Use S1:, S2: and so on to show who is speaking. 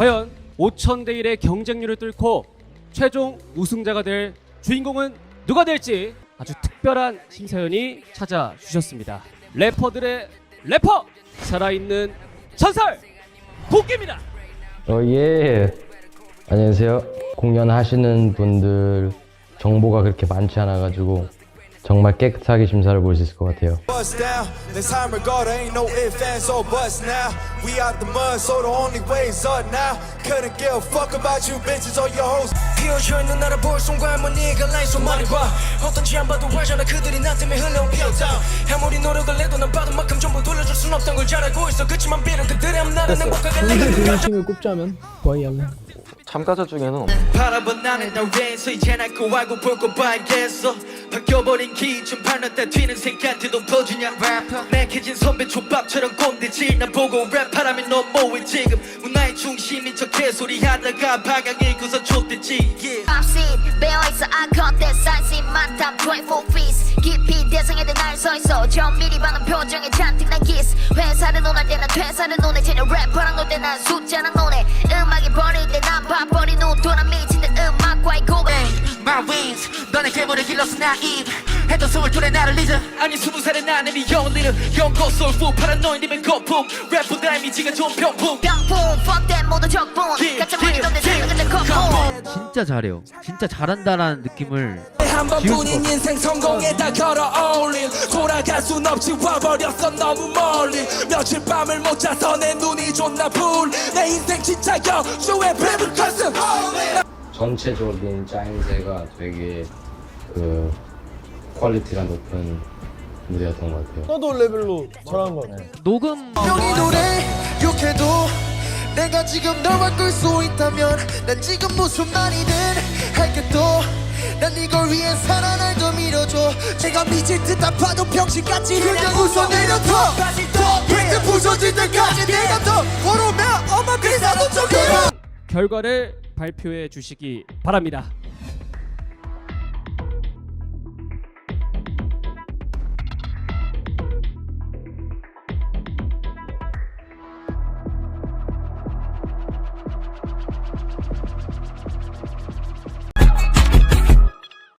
S1: 과연 5천 대 1의 경쟁률을 뚫고 최종 우승자가 될 주인공은 누가 될지 아주 특별한 심사위원이 찾아주셨습니다. 래퍼들의 래퍼 살아있는 전설 도끼입니다.
S2: 어, 예. 안녕하세요. 공연하시는 분들 정보가 그렇게 많지 않아가지고 정말 깨끗하게 심사를 볼 수 있을 것 같아요.
S3: bust down. This time regard, ain't no ifs, ands, or buts now. We out the mud, so the only way's up now. Couldn't give a fuck about you bitches or your hoes.
S4: 피어져 있는 나를 볼 순간 뭐니가 라이소 말해봐 어떤지 안 봐도 알잖아 그들이 나 때문에 흘러온 피었다 아무리 노력을 해도 난 받은 만큼 전부 돌려줄 순 없던 걸잘 알고 있어 그치만 비록 그들의 앞날은 행복하게 내가
S5: 팀을 꼽자면 거의 알래.
S6: 참가자 중에는
S4: 바라본 나는 나 왼서 이제 날거 알고 볼거 봐야겠어 바뀌어버린 기준 발랐다 튀는 새끼한테도 퍼주냐? 매캐진 선배 족밥처럼 꼰대질 나 보고 랩하라면 너뭐해 지금? 문화의 중심인 척 개소리 하다가 방향 잃고서 좆됐지. Yeah.
S7: I'm sick, 배어있어. I got that size 많다 24 feet. 깊이 대성에도 날서 있어. 전미리 받는 표정에 잔뜩 난 kiss. 회사를 논할 때난 퇴사를 논해. 쟤네 래퍼랑 놀때난 숫자랑 논해 음악이 버릴 때난 밥버린 우도난 미친
S4: 괴물을 길러서 naive 해도 스물 둘에 나를 잊어. 아니 스무 살의 나는 이 영리는 영고 소울풀 파라노이님의 거품. 래퍼들 이미지가 좋은 병풍.
S7: 병풍 fuck that 모두 적분. 가짜
S4: yeah,
S7: 던데
S4: yeah.
S7: 생각은 거품.
S8: 진짜 잘해요. 진짜 잘한다라는 느낌을
S4: 한 번뿐인 인생 성공에다 걸어 어울린 돌아갈 순 없지 와버렸어 너무 멀리. 며칠 밤을 못 자서 내 눈이 존나 불내 인생 진짜 여주의 뱀을 컨셉
S2: 전체적인 짜임새가 되게 그 퀄리티가 높은 무대였던 것 같아요.
S5: 떠도 레벨로 잘한 거 같아.
S8: 녹음
S4: 명이 노래 욕해도 내가 지금 널 바꿀 수 있다면 난 지금 무슨 말이든 할게 또난 이걸 위해 살아날 더 밀어줘 제가 미칠 듯 아파도 병신같이 그냥 웃어 내려둬 또 부서질 때까지 내가 더 걸으면 엄마 비싸도 좀
S1: 결과를 발표해 주시기 바랍니다.